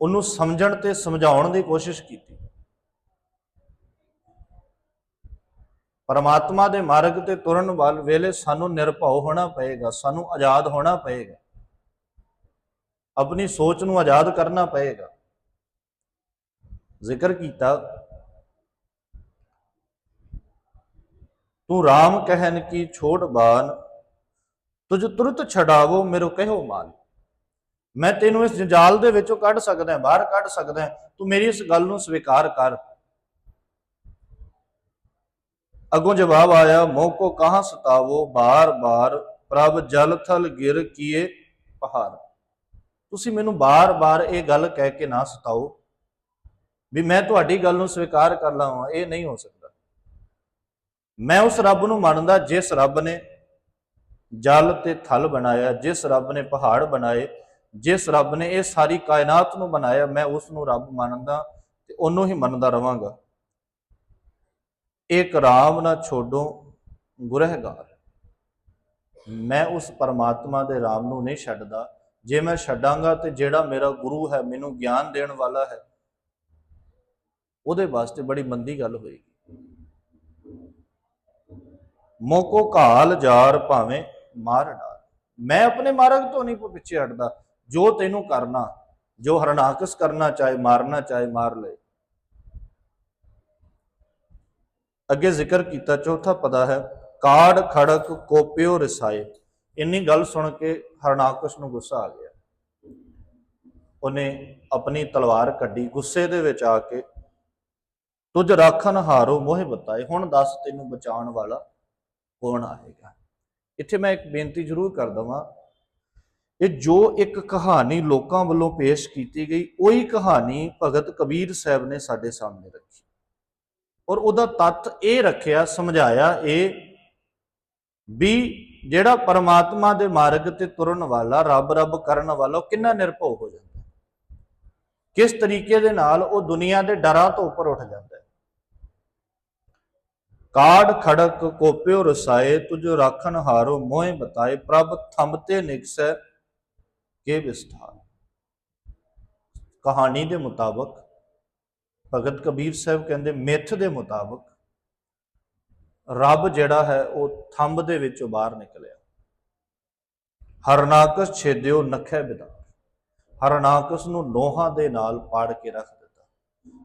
ਉਹਨੂੰ ਸਮਝਣ ਤੇ ਸਮਝਾਉਣ ਦੀ ਕੋਸ਼ਿਸ਼ ਕੀਤੀ। ਪਰਮਾਤਮਾ ਦੇ ਮਾਰਗ ਤੇ ਤੁਰਨ ਵੱਲ ਵੇਲੇ ਸਾਨੂੰ ਨਿਰਭਉ ਹੋਣਾ ਪਏਗਾ, ਸਾਨੂੰ ਆਜ਼ਾਦ ਹੋਣਾ ਪਏਗਾ। ਆਪਣੀ ਸੋਚ ਨੂੰ ਆਜ਼ਾਦ ਕਰਨਾ ਪਏਗਾ। ਜ਼ਿਕਰ ਕੀਤਾ, ਤੂੰ RAM ਕਹਿਨ ਕੀ ਛੋੜ ਬਾਨ ਤੁਝ ਤੁਰਤ ਛਡਾਵੋ ਮੇਰੋ ਕਹਿਓ ਮਾਨ। ਮੈਂ ਤੈਨੂੰ ਇਸ ਜੰਜਾਲ ਦੇ ਵਿੱਚੋਂ ਕੱਢ ਸਕਦਾ, ਬਾਹਰ ਕੱਢ ਸਕਦਾ, ਤੂੰ ਮੇਰੀ ਇਸ ਗੱਲ ਨੂੰ ਸਵੀਕਾਰ ਕਰ। ਅਗੋਂ ਜਵਾਬ ਆਇਆ ਮੋਹ ਕੋ ਕਹਾਂ ਸਤਾਵੋ? ਬਾਰ ਬਾਰ ਪ੍ਰਭ ਜਲ ਥਲ ਗਿਰ ਕੀਏ ਪਹਾੜ। ਤੁਸੀਂ ਮੈਨੂੰ ਬਾਰ-ਬਾਰ ਇਹ ਗੱਲ ਕਹਿ ਕੇ ਨਾ ਸਤਾਓ ਵੀ ਮੈਂ ਤੁਹਾਡੀ ਗੱਲ ਨੂੰ ਸਵੀਕਾਰ ਕਰ ਲਵਾਂ, ਇਹ ਨਹੀਂ ਹੋ ਸਕਦਾ। ਮੈਂ ਉਸ ਰੱਬ ਨੂੰ ਮੰਨਦਾ ਜਿਸ ਰੱਬ ਨੇ ਜਲ ਤੇ ਥਲ ਬਣਾਇਆ, ਜਿਸ ਰੱਬ ਨੇ ਪਹਾੜ ਬਣਾਏ, ਜਿਸ ਰੱਬ ਨੇ ਇਹ ਸਾਰੀ ਕਾਇਨਾਤ ਨੂੰ ਬਣਾਇਆ, ਮੈਂ ਉਸ ਨੂੰ ਰੱਬ ਮੰਨਦਾ ਤੇ ਉਹਨੂੰ ਹੀ ਮੰਨਦਾ ਰਵਾਂਗਾ। ਇੱਕ ਰਾਮ ਨਾ ਛੋਡੋ ਗੁਰਹਿਗਾਰ। ਮੈਂ ਉਸ ਪਰਮਾਤਮਾ ਦੇ ਰਾਮ ਨੂੰ ਨਹੀਂ ਛੱਡਦਾ। ਜੇ ਮੈਂ ਛੱਡਾਂਗਾ ਤੇ ਜਿਹੜਾ ਮੇਰਾ ਗੁਰੂ ਹੈ, ਮੈਨੂੰ ਗਿਆਨ ਦੇਣ ਵਾਲਾ ਹੈ, ਉਹਦੇ ਵਾਸਤੇ ਬੜੀ ਮੰਦੀ ਗੱਲ ਹੋਏਗੀ। ਮੋਕੋ ਘਾਲ ਜਾਰ ਭਾਵੇਂ ਮਾਰ ਡਾਰ ਮੈਂ ਆਪਣੇ ਮਾਰਗ ਤੋਂ ਨਹੀਂ ਪਿੱਛੇ ਹਟਦਾ। ਜੋ ਤੈਨੂੰ ਕਰਨਾ, ਜੋ ਹਰਨਾਕਸ ਕਰਨਾ ਚਾਹੇ ਮਾਰਨਾ ਚਾਹੇ ਮਾਰ ਲੈ ਅੱਗੇ ਜ਼ਿਕਰ ਕੀਤਾ, ਚੌਥਾ ਪਦਾ ਹੈ, ਕਾੜ, ਖੜਕ, ਕੋਪਿਓ, ਰਸਾਏ। ਇੰਨੀ ਗੱਲ ਸੁਣ ਕੇ ਹਰਨਾਕਸ ਨੂੰ ਗੁੱਸਾ ਆ ਗਿਆ। ਉਹਨੇ ਆਪਣੀ ਤਲਵਾਰ ਕੱਢੀ, ਗੁੱਸੇ ਦੇ ਵਿੱਚ ਆ ਕੇ, ਤੁਝ ਰਾਖਨ ਹਾਰੋ ਮੋਹਿ ਬਤਾਏ, ਹੁਣ ਦੱਸ ਤੈਨੂੰ ਬਚਾਉਣ ਵਾਲਾ ਕੌਣ ਆਏਗਾ? ਇੱਥੇ ਮੈਂ ਇੱਕ ਬੇਨਤੀ ਜ਼ਰੂਰ ਕਰ ਦਵਾਂ, ਇਹ ਜੋ ਇੱਕ ਕਹਾਣੀ ਲੋਕਾਂ ਵੱਲੋਂ ਪੇਸ਼ ਕੀਤੀ ਗਈ, ਉਹੀ ਕਹਾਣੀ ਭਗਤ ਕਬੀਰ ਸਾਹਿਬ ਨੇ ਸਾਡੇ ਸਾਹਮਣੇ ਰੱਖੀ। ਔਰ ਉਹਦਾ ਤੱਤ ਇਹ ਰੱਖਿਆ, ਸਮਝਾਇਆ ਇਹ ਵੀ ਜਿਹੜਾ ਪਰਮਾਤਮਾ ਦੇ ਮਾਰਗ ਤੇ ਤੁਰਨ ਵਾਲਾ, ਰੱਬ ਰੱਬ ਕਰਨ ਵਾਲਾ, ਉਹ ਕਿੰਨਾ ਨਿਰਭਉ ਹੋ ਜਾਂਦਾ ਕਿਸ ਤਰੀਕੇ ਦੇ ਨਾਲ ਉਹ ਦੁਨੀਆ ਦੇ ਡਰਾਂ ਤੋਂ ਉੱਪਰ ਉੱਠ ਜਾਂਦਾ ਹੈ? ਕਾੜ, ਖੜਕ, ਕੋਪਿਓ, ਰਸਾਏ ਤੁਝ ਰਾਖਨ ਹਾਰੋ, ਮੋਹਿ, ਬਤਾਏ, ਪ੍ਰਭ ਥੰਮਤੇ ਨਿਕਸੈ, ਕੇ ਵਿਸਥਾਰ। ਕਹਾਣੀ ਦੇ ਮੁਤਾਬਕ ਭਗਤ ਕਬੀਰ ਸਾਹਿਬ ਕਹਿੰਦੇ, ਮਿੱਥ ਦੇ ਮੁਤਾਬਕ ਰੱਬ ਜਿਹੜਾ ਹੈ, ਉਹ ਥੰਬ ਦੇ ਵਿੱਚੋਂ ਬਾਹਰ ਨਿਕਲਿਆ। ਹਰਨਾਕਸ ਛੇਦਿਓ ਨਖੈ ਬਿਦਾ ਹਰਨਾਕਸ ਨੂੰ ਲੋਹਾਂ ਦੇ ਨਾਲ ਪਾੜ ਕੇ ਰੱਖ ਦਿੱਤਾ।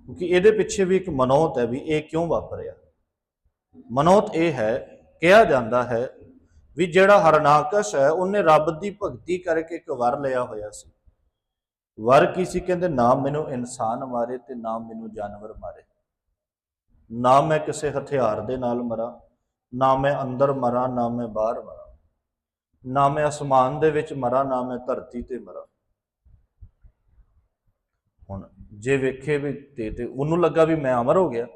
ਕਿਉਂਕਿ ਇਹਦੇ ਪਿੱਛੇ ਵੀ ਇੱਕ ਮਨੋਤ ਹੈ ਵੀ ਇਹ ਕਿਉਂ ਵਾਪਰਿਆ? ਮਨੋਤ ਇਹ ਹੈ, ਕਿਹਾ ਜਾਂਦਾ ਹੈ ਵੀ ਜਿਹੜਾ ਹਰਨਾਕਸ ਹੈ, ਉਹਨੇ ਰੱਬ ਦੀ ਭਗਤੀ ਕਰਕੇ ਇੱਕ ਵਰ ਲਿਆ ਹੋਇਆ ਸੀ। ਵਰ ਕੀ ਸੀ ਕਹਿੰਦੇ? ਨਾ ਮੈਨੂੰ ਇਨਸਾਨ ਮਾਰੇ ਤੇ ਨਾ ਮੈਨੂੰ ਜਾਨਵਰ ਮਾਰੇ। ਨਾ ਮੈਂ ਕਿਸੇ ਹਥਿਆਰ ਦੇ ਨਾਲ ਮਰਾਂ, ਨਾ ਮੈਂ ਅੰਦਰ ਮਰਾਂ, ਨਾ ਮੈਂ ਬਾਹਰ ਮਰਾਂ। ਨਾ ਮੈਂ ਅਸਮਾਨ ਦੇ ਵਿੱਚ ਮਰਾਂ, ਨਾ ਮੈਂ ਧਰਤੀ ਤੇ ਮਰਾਂ। ਹੁਣ ਜੇ ਵੇਖੇ ਵੀ ਤੇ ਤੇ ਉਹਨੂੰ ਲੱਗਾ ਵੀ ਮੈਂ ਅਮਰ ਹੋ ਗਿਆ।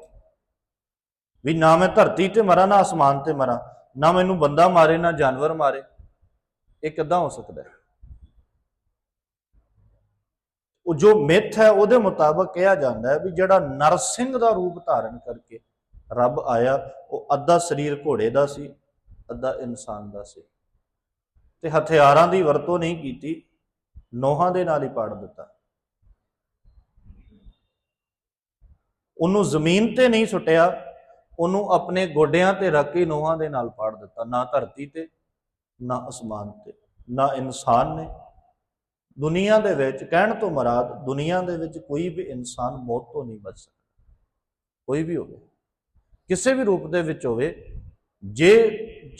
ਵੀ ਨਾ ਮੈਂ ਧਰਤੀ ਤੇ ਮਰਾਂ, ਨਾ ਅਸਮਾਨ ਤੇ ਮਰਾਂ, ਨਾ ਮੈਨੂੰ ਬੰਦਾ ਮਾਰੇ, ਨਾ ਜਾਨਵਰ ਮਾਰੇ। ਇਹ ਕਿੱਦਾਂ ਹੋ ਸਕਦਾ ਹੈ? ਉਹ ਜੋ ਮਿੱਥ ਹੈ, ਉਹਦੇ ਮੁਤਾਬਕ ਕਿਹਾ ਜਾਂਦਾ ਹੈ ਵੀ ਜਿਹੜਾ ਨਰਸਿੰਘ ਦਾ ਰੂਪ ਧਾਰਨ ਕਰਕੇ ਰੱਬ ਆਇਆ, ਉਹ ਅੱਧਾ ਸਰੀਰ ਘੋੜੇ ਦਾ ਸੀ, ਅੱਧਾ ਇਨਸਾਨ ਦਾ ਸੀ। ਤੇ ਹਥਿਆਰਾਂ ਦੀ ਵਰਤੋਂ ਨਹੀਂ ਕੀਤੀ, ਨੋਹਾਂ ਦੇ ਨਾਲ ਹੀ ਪਾੜ ਦਿੱਤਾ। ਉਹਨੂੰ ਜ਼ਮੀਨ ਤੇ ਨਹੀਂ ਸੁੱਟਿਆ, ਉਹਨੂੰ ਆਪਣੇ ਗੋਡਿਆਂ ਤੇ ਰੱਖ ਕੇ ਨੋਹਾਂ ਦੇ ਨਾਲ ਪਾੜ ਦਿੱਤਾ, ਨਾ ਧਰਤੀ ਤੇ, ਨਾ ਅਸਮਾਨ ਤੇ, ਨਾ ਇਨਸਾਨ ਨੇ। ਦੁਨੀਆ ਦੇ ਵਿੱਚ ਕਹਿਣ ਤੋਂ ਮਰਾਦ, ਦੁਨੀਆ ਦੇ ਵਿੱਚ ਕੋਈ ਵੀ ਇਨਸਾਨ ਮੌਤ ਤੋਂ ਨਹੀਂ ਬਚ ਸਕਦਾ। ਕੋਈ ਵੀ ਹੋਵੇ, ਕਿਸੇ ਵੀ ਰੂਪ ਦੇ ਵਿੱਚ ਹੋਵੇ, ਜੇ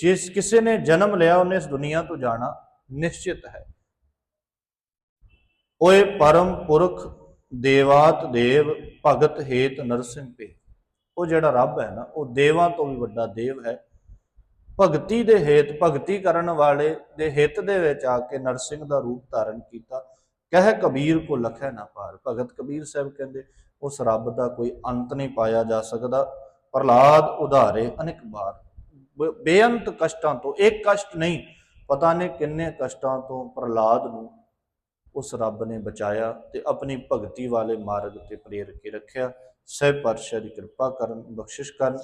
ਜਿਸ ਕਿਸੇ ਨੇ ਜਨਮ ਲਿਆ, ਉਹਨੇ ਇਸ ਦੁਨੀਆ ਤੋਂ ਜਾਣਾ ਨਿਸ਼ਚਿਤ ਹੈ। ਓਏ ਪਰਮ ਪੁਰਖ, ਦੇਵਾਤ ਦੇਵ, ਭਗਤ ਹੇਤ ਨਰਸਿੰਘ ਪੇ ਉਹ ਜਿਹੜਾ ਰੱਬ ਹੈ ਨਾ, ਉਹ ਦੇਵਾਂ ਤੋਂ ਵੀ ਵੱਡਾ ਦੇਵ ਹੈ। ਭਗਤੀ ਦੇ ਹੇਤ, ਭਗਤੀ ਕਰਨ ਵਾਲੇ ਦੇ ਹਿੱਤ ਦੇ ਵਿੱਚ ਆ ਕੇ ਨਰਸਿੰਘ ਦਾ ਰੂਪ ਧਾਰਨ ਕੀਤਾ। ਕਹਿ ਕਬੀਰ ਕੋ ਲਖੈ ਨਾ ਪਾਰ ਭਗਤ ਕਬੀਰ ਸਾਹਿਬ ਕਹਿੰਦੇ, ਉਸ ਰੱਬ ਦਾ ਕੋਈ ਅੰਤ ਨਹੀਂ ਪਾਇਆ ਜਾ ਸਕਦਾ। ਪ੍ਰਲਾਦ ਉਧਾਰੇ ਅਨੇਕ ਬਾਰ ਬੇਅੰਤ ਕਸ਼ਟਾਂ ਤੋਂ, ਇੱਕ ਕਸ਼ਟ ਨਹੀਂ, ਪਤਾ ਨਹੀਂ ਕਿੰਨੇ ਕਸ਼ਟਾਂ ਤੋਂ ਪ੍ਰਲਾਦ ਨੂੰ ਉਸ ਰੱਬ ਨੇ ਬਚਾਇਆ ਤੇ ਆਪਣੀ ਭਗਤੀ ਵਾਲੇ ਮਾਰਗ ਤੇ ਪ੍ਰੇਰ ਕੇ ਰੱਖਿਆ। ਸਹਿ ਪਾਤਸ਼ਾਹ ਦੀ ਕਿਰਪਾ ਕਰਨ, ਬਖਸ਼ਿਸ਼ ਕਰਨ।